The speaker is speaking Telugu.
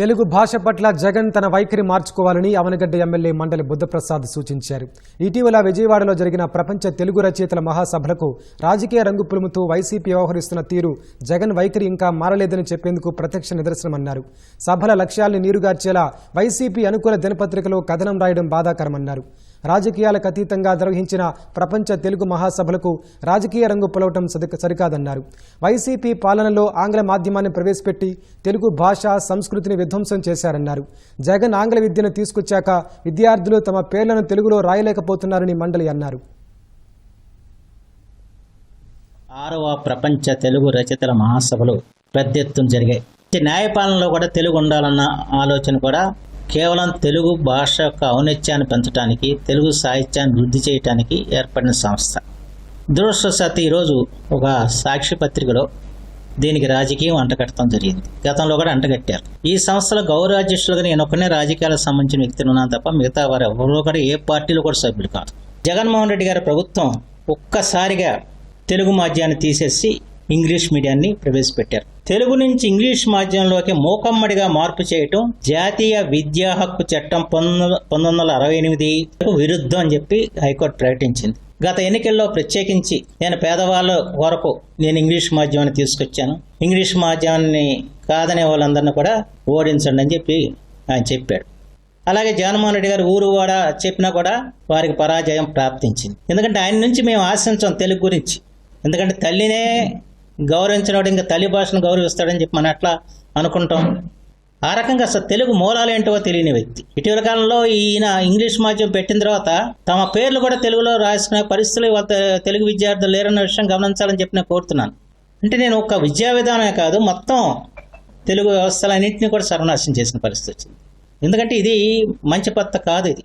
తెలుగు భాష పట్ల జగన్ తన వైఖరి మార్చుకోవాలని అవనగడ్డ ఎమ్మెల్యే మండలి బుద్ధప్రసాద్ సూచించారు. ఇటీవల విజయవాడలో జరిగిన ప్రపంచ తెలుగు రచయితల మహాసభలకు రాజకీయ రంగు పులుముతూ వైసీపీ వ్యవహరిస్తున్న తీరు జగన్ వైఖరి ఇంకా మారలేదని చెప్పేందుకు ప్రత్యక్ష నిదర్శనమన్నారు. సభల లక్ష్యాల్ని నీరుగార్చేలా వైసీపీ అనుకూల దినపత్రికలో కథనం రాయడం బాధాకరమన్నారు. రాజకీయాలకు అతీతంగా నిర్వహించిన ప్రపంచ తెలుగు మహాసభలకు రాజకీయ రంగు పొలవటం సరి- సరికాదన్నారు. వైసీపీ పాలనలో ఆంగ్ల మాధ్యమాన్ని ప్రవేశపెట్టి తెలుగు భాష సంస్కృతిని విధ్వంసం చేశారన్నారు. జగన్ ఆంగ్ల విద్యను తీసుకొచ్చాక విద్యార్థులు తమ పేర్లను తెలుగులో రాయలేకపోతున్నారని మండలి అన్నారు. ఆరవ ప్రపంచ తెలుగు రచయితల మహాసభలు పెద్ద ఎత్తున జరిగాయి. న్యాయపాలనలో కూడా తెలుగు ఉండాలన్న ఆలోచన కూడా కేవలం తెలుగు భాష యొక్క ఔన్నత్యాన్ని పెంచడానికి తెలుగు సాహిత్యాన్ని వృద్ధి చేయడానికి ఏర్పడిన సంస్థ. దురదృష్టవశాత్తు ఈరోజు ఒక సాక్షి పత్రికలో దీనికి రాజకీయం అంటగట్టడం జరిగింది. గతంలో కూడా అంటగట్టారు. ఈ సంస్థలో గౌరవాధ్యక్షులుగా నేను ఒకనే రాజకీయాలకు సంబంధించిన వ్యక్తిని ఉన్నాను తప్ప మిగతా వారు ఎవరో కూడా ఏ పార్టీలో కూడా సభ్యులు కాదు. జగన్మోహన్ రెడ్డి గారి ప్రభుత్వం ఒక్కసారిగా తెలుగు మాధ్యాన్ని తీసేసి ఇంగ్లీష్ మీడియాన్ని ప్రవేశపెట్టారు. తెలుగు నుంచి ఇంగ్లీష్ మాధ్యమంలోకి మూకమ్మడిగా మార్పు చేయటం జాతీయ విద్యా హక్కు చట్టం పంతొమ్మిది పంతొమ్మిది వందల అరవై ఎనిమిది విరుద్ధం అని చెప్పి హైకోర్టు ప్రకటించింది. గత ఎన్నికల్లో ప్రత్యేకించి నేను పేదవాళ్ళ వరకు నేను ఇంగ్లీష్ మాధ్యమాన్ని తీసుకొచ్చాను. ఇంగ్లీష్ మాధ్యమాన్ని కాదనే వాళ్ళందరినీ కూడా ఓడించండి అని చెప్పి ఆయన చెప్పాడు. అలాగే జగన్మోహన్ రెడ్డి గారు ఊరు కూడా చెప్పినా కూడా వారికి పరాజయం ప్రాప్తించింది. ఎందుకంటే ఆయన నుంచి మేము ఆశించాం తెలుగు గురించి. ఎందుకంటే తల్లినే గౌరవించినవాడు ఇంకా తల్లి భాషను గౌరవిస్తాడని చెప్పి మనం ఎట్లా అనుకుంటాం? ఆ రకంగా అసలు తెలుగు మూలాలు ఏంటో తెలియని వ్యక్తి. ఇటీవల కాలంలో ఈయన ఇంగ్లీష్ మాధ్యమం పెట్టిన తర్వాత తమ పేర్లు కూడా తెలుగులో రాసుకునే పరిస్థితులు తెలుగు విద్యార్థులు లేరన్న విషయం గమనించాలని చెప్పి నేను కోరుతున్నాను. అంటే నేను ఒక విద్యా విధానమే కాదు మొత్తం తెలుగు వ్యవస్థలన్నింటినీ కూడా సర్వనాశనం చేసిన పరిస్థితి వచ్చింది. ఎందుకంటే ఇది మంచి పత్త కాదు ఇది.